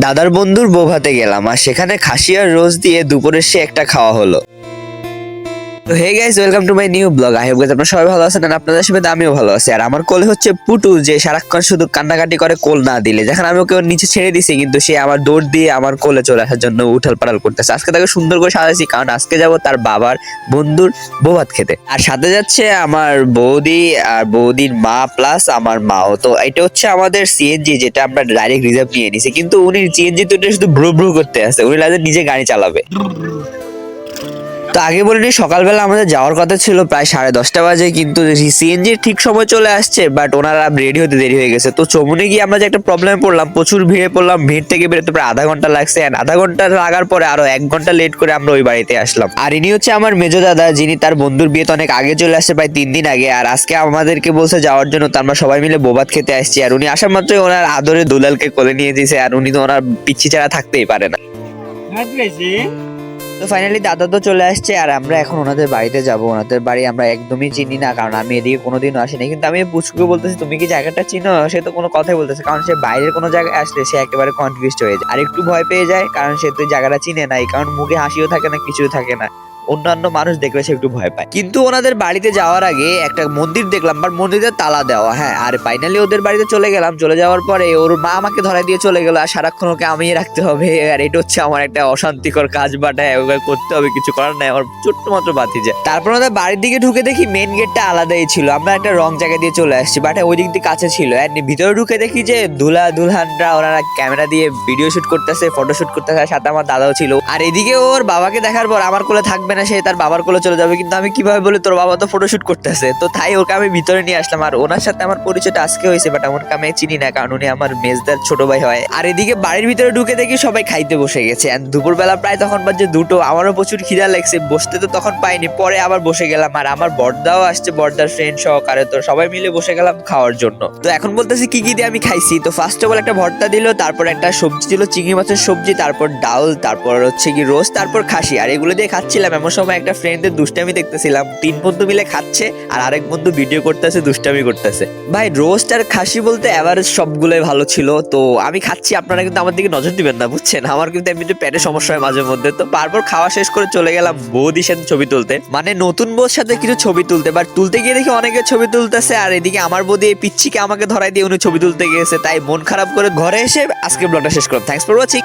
দাদার বন্ধুর বোভাতে গেলাম আর সেখানে খাসি আর রোজ দিয়ে দুপুরের সে একটা খাওয়া হলো। তো hey guys welcome to my new blog I hope guys আপনারা সবাই ভালো আছেন আর আপনাদের সাথে আমিও ভালো আছি। আর আমার কোলে হচ্ছে পুটু, যে সারাক্ষণ শুধু কান্নাকাটি করে কোল না দিলে। যখন আমি ওকে নিচে ছেড়ে দিছি, কিন্তু সে আমার দৌড় দিয়ে আমার কোলে চলে আসার জন্য উঠাল পাড়াল করতেছে। আজকে তাকে সুন্দর করে সাজাইছি, কারণ আজকে যাব তার বাবার বন্ধুর বৌভাত খেতে। আর সাথে যাচ্ছে আমার বৌদি, আর বৌদির মা প্লাস আমার মাও। তো এটা হচ্ছে আমাদের সিএনজি যেটা আমরা ডাইরেক্ট রিজার্ভ নিয়ে নিছি। কিন্তু উনি সিএনজি তো শুধু ভ্রু ভ্রু করতে আসে। উনি লাগে নিজে গাড়ি চালাবে। তো আগে বলিনি, সকালবেলা আমাদের যাওয়ার কথা ছিল, প্রায় সাড়ে দশটা বাজে, কিন্তু সিএনজির ঠিক সময় চলে আসছে বাট ওনারা রেডি হতে দেরি হয়ে গেছে। তো চমুনে গিয়ে আমরা যে একটা প্রবলেম পড়লাম, প্রচুর ভিড়ে পড়লাম, ভিড় থেকে বেরোতে প্রায় আধা ঘণ্টা লাগছে, and আধা ঘণ্টা লাগার পরে আরও এক ঘণ্টা লেট করে আমরা ওই বাড়িতে আসলাম। আর ইনি হচ্ছে আমার মেজো দাদা, যিনি তার বন্ধুর বিয়েতে অনেক আগে চলে আসছে, প্রায় তিন দিন আগে, আর আজকে আমাদেরকে বলছে যাওয়ার জন্য, তো আমরা সবাই মিলে বোবাত খেতে আসছি, আর উনি আসা মাত্রই ওনার আদরে দুলালকে কোলে নিয়ে দিয়েছে আর উনি তো ওনার পিচ্ছি ছাড়া থাকতেই পারে না। তো ফাইনালি দাদা তো চলে আসছে আর আমরা এখন ওনাদের বাড়িতে যাব। ওনাদের বাড়ি আমরা একদমই চিনি না, কারণ আমি এদিকে কোনোদিনও আসিনি। কিন্তু আমি পুচকুকে বলতেছি, তুমি কি জায়গাটা চিনো? সে তো কোনো কথাই বলতেছে কারণ সে বাইরের কোনো জায়গায় আসলে সে একেবারে কনফিউজড হয়ে যায়। আর একটু ভয় পেয়ে যায়, কারণ সে তো জায়গাটা চিনে নাই, কারণ মুখে হাসিও থাকে না কিছুই থাকে না। অন্যান্য মানুষ দেখলে সে একটু ভয় পায়। কিন্তু ওনাদের বাড়িতে যাওয়ার আগে একটা মন্দির দেখলাম বাট মন্দিরে তালা দেওয়া হ্যাঁ। আর ফাইনালি ওদের বাড়িতে চলে গেলাম। চলে যাওয়ার পরে ওর মা আমাকে ধরাই দিয়ে চলে গেল, আর সারাক্ষণ ওকে আমিই রাখতে হবে। আর এটা হচ্ছে আমার একটা অশান্তিকর কাজ বাট হ্যাঁ করতে হবে, কিছু করার নাই, আমার ছোট্ট মাত্র বাতিজা। তারপর ওদের বাড়ির দিকে ঢুকে দেখি মেন গেটটা আলাদাই ছিল। আমরা একটা রং জায়গা দিয়ে চলে আসছি বাট ওই দিক দিয়ে কাছে ছিল। আর ভিতরে ঢুকে দেখি যে দুলা দুলহানরা, ওনারা ক্যামেরা দিয়ে ভিডিও শুট করতেছে ফটো শুট করতেছে সাথে আমার দাদাও ছিল। আর এদিকে ওর বাবাকে দেখার পর আমার কোলে থাকবে না সে তার বাবার কোলে চলে যাবে। কিন্তু আমি কীভাবে বলি, তোর বাবা তো ফটো শুট করতেছে। তো তাই ওকে আমি ভিতরে নিয়ে আসলাম। আর ওনার সাথে আমার পরিচয়টা আজকে হয়েছে বাট আমাকে আমি চিনি না, কারণ উনি আমার মেজদার ছোট ভাই হয়। আর এদিকে বাড়ির ভিতরে ঢুকে দেখি সবাই খাইতে বসে গেছে। দুপুরবেলা প্রায় তখন বাজে দুটো। আমারও প্রচুর খিদা লাগছে। বসতে তো তখন পাইনি। পরে আবার বসে গেলাম। আর আমার বর্দাও আসছে, বর্দার ফ্রেন্ড সহকারে। তো সবাই মিলে বসে গেলাম খাওয়ার জন্য। তো এখন বলতেছি, কি কি দিয়ে আমি খাইছি? তো ফার্স্ট অফ অল একটা ভর্তা দিল, তারপর একটা সবজি ছিল চিংড়ি মাছের সবজি, তারপর ডাল, তারপর হচ্ছে কি রোস্ট তারপর খাসি। আর এগুলো দিয়ে খাচ্ছিলাম এমন সময় একটা ফ্রেন্ডের দুষ্টামি দেখতেছিলাম। তিন বন্ধু মিলে খাচ্ছে আর আরেক বন্ধু ভিডিও করতেছে, দুষ্টামি করতেছে। ভাই রোস্ট আর খাসি বলতে এভারেজ সবগুলোই ভালো ছিল। তো আমি খাচ্ছি, আপনারা কিন্তু আমার দিকে নজর দিবেন না, বুঝছেন? আমার কিন্তু এমনিতে পেটে সমস্যা হয় মাঝে মধ্যে। তো তারপর খাওয়া শেষ করে চলে গেলাম বৌদির সাথে ছবি তুলতে। মানে নতুন বউর সাথে কিছু ছবি তুলতে বাট তুলতে গিয়ে দেখি অনেকে ছবি তুলতেছে আর এদিকে আমার বৌদি এই পিচ্ছিকে আমাকে ধরাই দিয়ে উনি ছবি তুলতে গিয়েছে। তাই মন খারাপ করে ঘরে এসে আজকে ব্লগটা শেষ করলাম। Thanks for watching